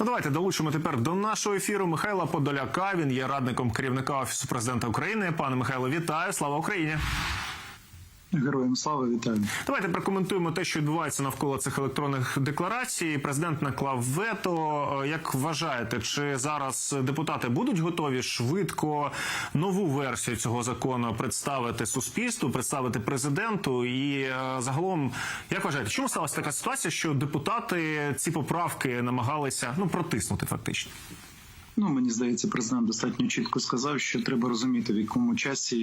Ну, давайте долучимо тепер до нашого ефіру Михайла Подоляка. Він є радником керівника офісу президента України. Пане Михайло, вітаю! Слава Україні! Героям слава вітаю. Давайте прокоментуємо те, що відбувається навколо цих електронних декларацій. Президент наклав вето. Як вважаєте, чи зараз депутати будуть готові швидко нову версію цього закону представити суспільству, представити президенту? І е, загалом, як вважаєте, чому сталася така ситуація, що депутати ці поправки намагалися ну протиснути фактично? Ну мені здається, президент достатньо чітко сказав, що треба розуміти, в якому часі,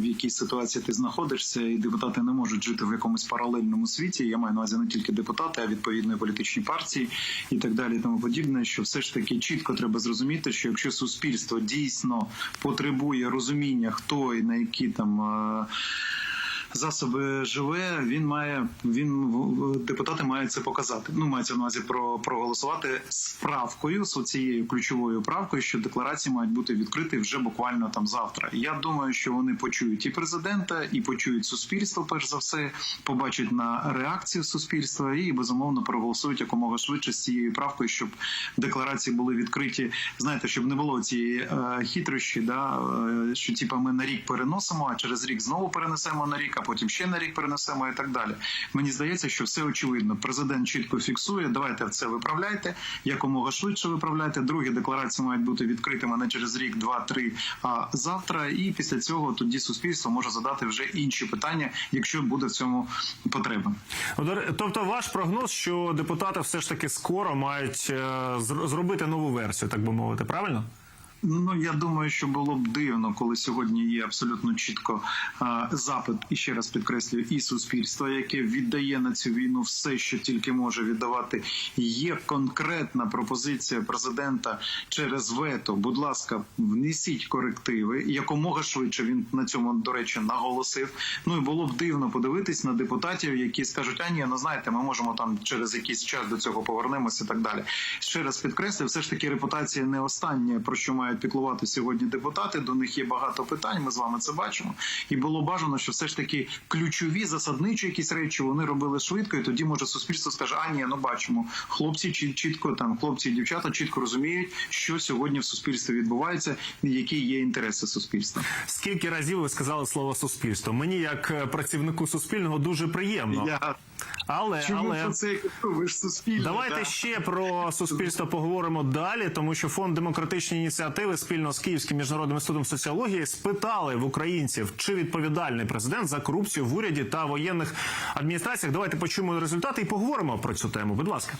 в якій ситуації ти знаходишся, і депутати не можуть жити в якомусь паралельному світі. Я маю на увазі не тільки депутати, а відповідно і політичні партії і так далі. і Тому подібне, що все ж таки чітко треба зрозуміти, що якщо суспільство дійсно потребує розуміння, хто і на які там. Засоби живе, він має він депутати мають це показати. Ну мається на увазі про проголосувати з правкою з цією ключовою правкою, що декларації мають бути відкриті вже буквально там завтра. Я думаю, що вони почують і президента, і почують суспільство. Перш за все, побачать на реакцію суспільства і безумовно проголосують якомога швидше з цією правкою, щоб декларації були відкриті. Знаєте, щоб не було цієї е, хитрощі, да е, що типа ми на рік переносимо, а через рік знову перенесемо на рік, а потім ще на рік перенесемо і так далі. Мені здається, що все очевидно. Президент чітко фіксує. Давайте це виправляйте, якомога швидше виправляйте. Другі декларації мають бути відкритими не через рік, два, три, а завтра. І після цього тоді суспільство може задати вже інші питання, якщо буде в цьому потреба. Тобто, ваш прогноз, що депутати все ж таки скоро мають е, зробити нову версію, так би мовити, правильно? Ну я думаю, що було б дивно, коли сьогодні є абсолютно чітко запит, і ще раз підкреслюю, і суспільство, яке віддає на цю війну все, що тільки може віддавати. Є конкретна пропозиція президента через вето. Будь ласка, внесіть корективи. Якомога швидше він на цьому до речі наголосив. Ну і було б дивно подивитись на депутатів, які скажуть: а ні, ну знаєте, ми можемо там через якийсь час до цього повернемося так далі. Ще раз підкреслю, все ж таки репутація не останнє, про що мають піклувати сьогодні депутати. До них є багато питань. Ми з вами це бачимо. І було бажано, що все ж таки ключові засадничі якісь речі вони робили швидко, і тоді може суспільство скаже: а ні, ну бачимо, хлопці чіт- чітко там, хлопці і дівчата чітко розуміють, що сьогодні в суспільстві відбувається, і які є інтереси суспільства. Скільки разів ви сказали слово суспільство? Мені, як е, працівнику суспільного, дуже приємно. Я Але чому але про це ви ж суспільне? давайте да? ще про суспільство поговоримо далі, тому що фонд демократичні ініціативи спільно з Київським міжнародним інститутом соціології спитали в українців, чи відповідальний президент за корупцію в уряді та воєнних адміністраціях. Давайте почуємо результати і поговоримо про цю тему. Будь ласка.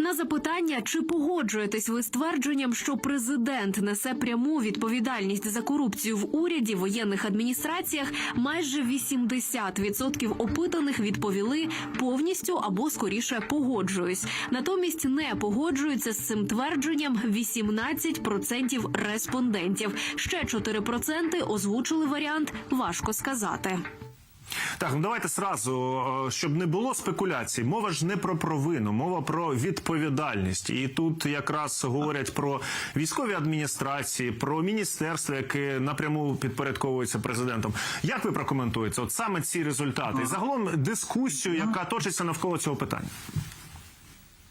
На запитання, чи погоджуєтесь ви з твердженням, що президент несе пряму відповідальність за корупцію в уряді воєнних адміністраціях, майже 80% опитаних відповіли повністю або скоріше погоджуюсь. Натомість не погоджуються з цим твердженням 18% респондентів. Ще 4% озвучили варіант важко сказати. Так, ну давайте сразу, щоб не було спекуляцій. Мова ж не про провину, мова про відповідальність. І тут якраз говорять про військові адміністрації, про міністерство, яке напряму підпорядковується президентом. Як ви прокоментуєте? От саме ці результати і загалом дискусію, яка точиться навколо цього питання?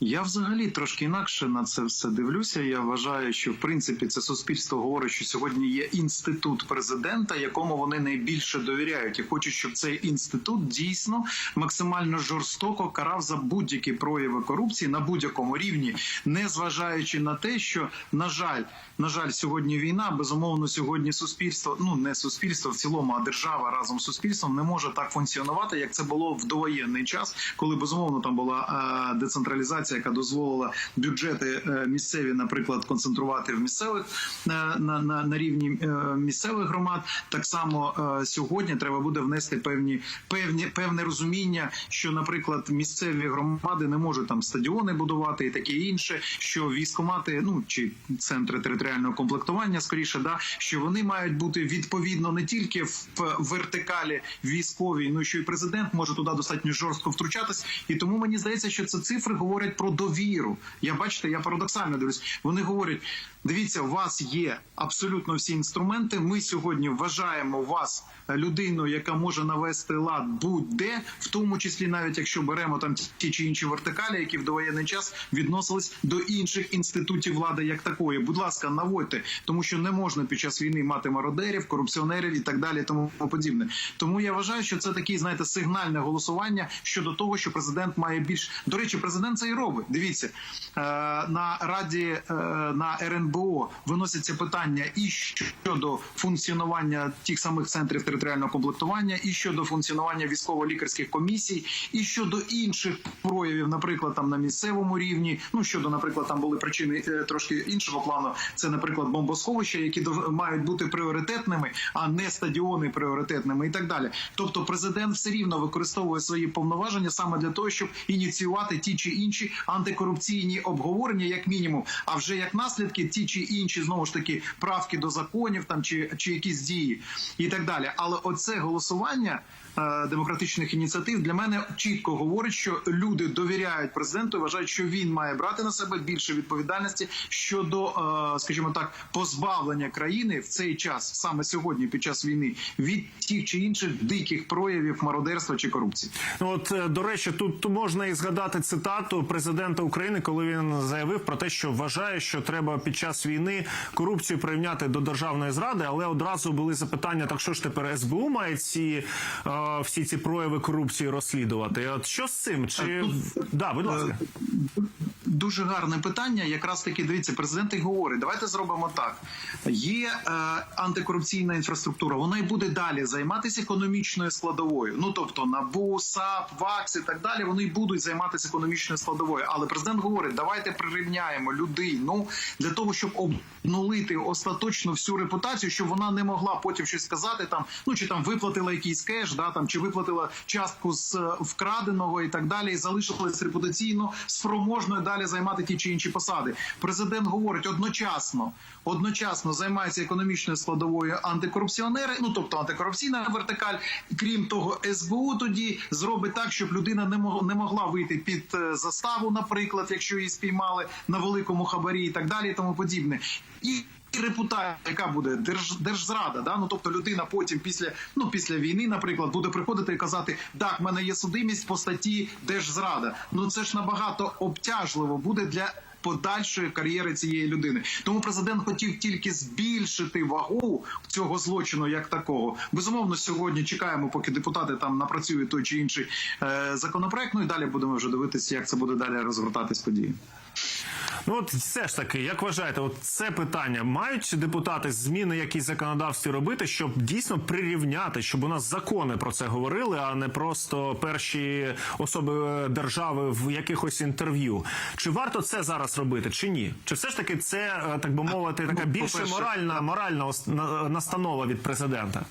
Я взагалі трошки інакше на це все дивлюся. Я вважаю, що в принципі це суспільство говорить, що сьогодні є інститут президента, якому вони найбільше довіряють, і хочуть, щоб цей інститут дійсно максимально жорстоко карав за будь-які прояви корупції на будь-якому рівні, не зважаючи на те, що на жаль, на жаль, сьогодні війна, безумовно, сьогодні суспільство, ну не суспільство в цілому, а держава разом з суспільством не може так функціонувати, як це було в довоєнний час, коли безумовно там була е, децентралізація, яка дозволила бюджети е, місцеві, наприклад, концентрувати в місцевих е, на, на, на рівні е, місцевих громад. Так само сьогодні треба буде внести певні певні певне розуміння, що, наприклад, місцеві громади не можуть там стадіони будувати і таке інше, що військомати, ну чи центри територіального комплектування, скоріше, да що вони мають бути відповідно не тільки в вертикалі військовій, ну що і президент може туди достатньо жорстко втручатись. І тому мені здається, що це цифри говорять про довіру. Я бачите, я парадоксально дивлюсь. Вони говорять: дивіться, у вас є абсолютно всі інструменти. Ми сьогодні вважаємо вас людиною, яка може навести лад будь-де, в тому числі навіть якщо беремо там ті чи інші вертикалі, які в довоєнний час відносились до інших інститутів влади як такої. Будь ласка, наводьте, тому що не можна під час війни мати мародерів, корупціонерів і так далі, тому подібне. Тому я вважаю, що це такий, знаєте, сигнальне голосування щодо того, що президент має більш до речі, президент це і робить. Дивіться е, на раді е, на РНБО виносяться питання і щодо функціонування тих самих центрів територіального комплектування, і щодо функціонування військово-лікарських комісій, і щодо інших проявів, наприклад, там на місцевому рівні. Ну щодо, наприклад, там були причини е, трошки іншого плану. Це, наприклад, бомбосховища, які мають бути пріоритетними, а не стадіони пріоритетними, і так далі. Тобто, президент все рівно використовує свої повноваження саме для того, щоб ініціювати ті чи інші антикорупційні обговорення, як мінімум. А вже як наслідки, ті чи інші знову ж таки правки до законів, там чи, чи якісь дії, і так далі. Але оце голосування е, демократичних ініціатив для мене чітко говорить, що люди довіряють президенту, і вважають, що він має брати на себе більше відповідальності щодо, е, скажімо так, позбавлення країни в цей час, саме сьогодні, під час війни, від тих чи інших диких проявів мародерства чи корупції. Ну от е, до речі, тут можна і згадати цитату президента України, коли він заявив про те, що вважає, що треба під час війни корупцію прирівняти до державної зради, але одразу були запитання: так що ж тепер СБУ має ці е, всі ці прояви корупції розслідувати? От що з цим? Чи да, будь ласка. Дуже гарне питання. Якраз таки дивіться, президент і говорить: давайте зробимо так. Є е, антикорупційна інфраструктура, вона й буде далі займатися економічною складовою. Ну тобто НАБУ, САП, ВАКС і так далі. Вони будуть займатися економічною складовою. Але президент говорить: давайте прирівняємо людину для того, щоб обнулити остаточно всю репутацію, щоб вона не могла потім щось сказати там, ну чи там виплатила якийсь кеш, да там чи виплатила частку з е, вкраденого і так далі, і залишилась репутаційно спроможною далі займати ті чи інші посади. Президент говорить одночасно, одночасно займаються економічною складовою антикорупціонери, ну тобто антикорупційна вертикаль. Крім того, СБУ тоді зробить так, щоб людина не мог- не могла вийти під е, заставу, наприклад, якщо її спіймали на великому хабарі і так далі, тому подібне. І і репутація, яка буде держ, держзрада, да ну тобто людина потім після ну після війни, наприклад, буде приходити і казати: так, в мене є судимість по статті держзрада. Ну це ж набагато обтяжливо буде для. Подальшої кар'єри цієї людини, тому президент хотів тільки збільшити вагу цього злочину як такого. Безумовно, сьогодні чекаємо, поки депутати там напрацюють той чи інший е, законопроект. Ну і далі будемо вже дивитися, як це буде далі розгортатись події. Ну от все ж таки, як вважаєте, от це питання мають депутати зміни якісь законодавстві робити, щоб дійсно прирівняти, щоб у нас закони про це говорили, а не просто перші особи держави в якихось інтерв'ю. Чи варто це зараз робити, чи ні? Чи все ж таки це е, так би мовити, така Ну, більше моральна моральна ос- настанова від президента?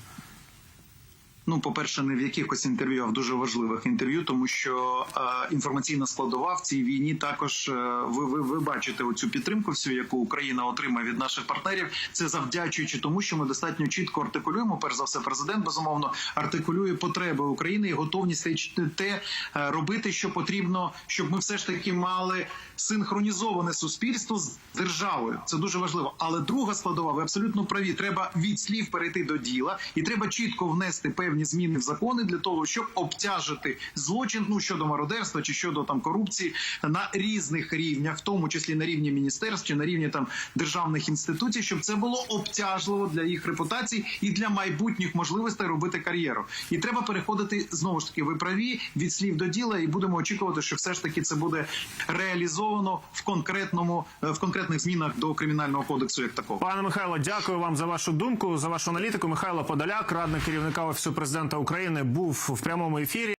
Ну, по-перше, не в якихось інтерв'ю, а в дуже важливих інтерв'ю, тому що е, інформаційна складова в цій війні також е, ви, ви, ви бачите оцю підтримку, всю яку Україна отримає від наших партнерів. Це завдячуючи тому, що ми достатньо чітко артикулюємо. Перш за все, президент безумовно артикулює потреби України і готовність те е, робити, що потрібно, щоб ми все ж таки мали синхронізоване суспільство з державою. Це дуже важливо. Але друга складова, ви абсолютно праві. Треба від слів перейти до діла, і треба чітко внести певні зміни в закони для того, щоб обтяжити злочин ну щодо мародерства чи щодо там корупції на різних рівнях, в тому числі на рівні міністерств чи на рівні там державних інституцій, щоб це було обтяжливо для їх репутацій і для майбутніх можливостей робити кар'єру. І треба переходити знову ж таки. Ви праві від слів до діла, і будемо очікувати, що все ж таки це буде реалізовано в конкретному е, в конкретних змінах до кримінального кодексу, як такого. Пане Михайло, дякую вам за вашу думку, за вашу аналітику. Михайло Подоляк, радник керівника офісу президента України, був в прямому ефірі.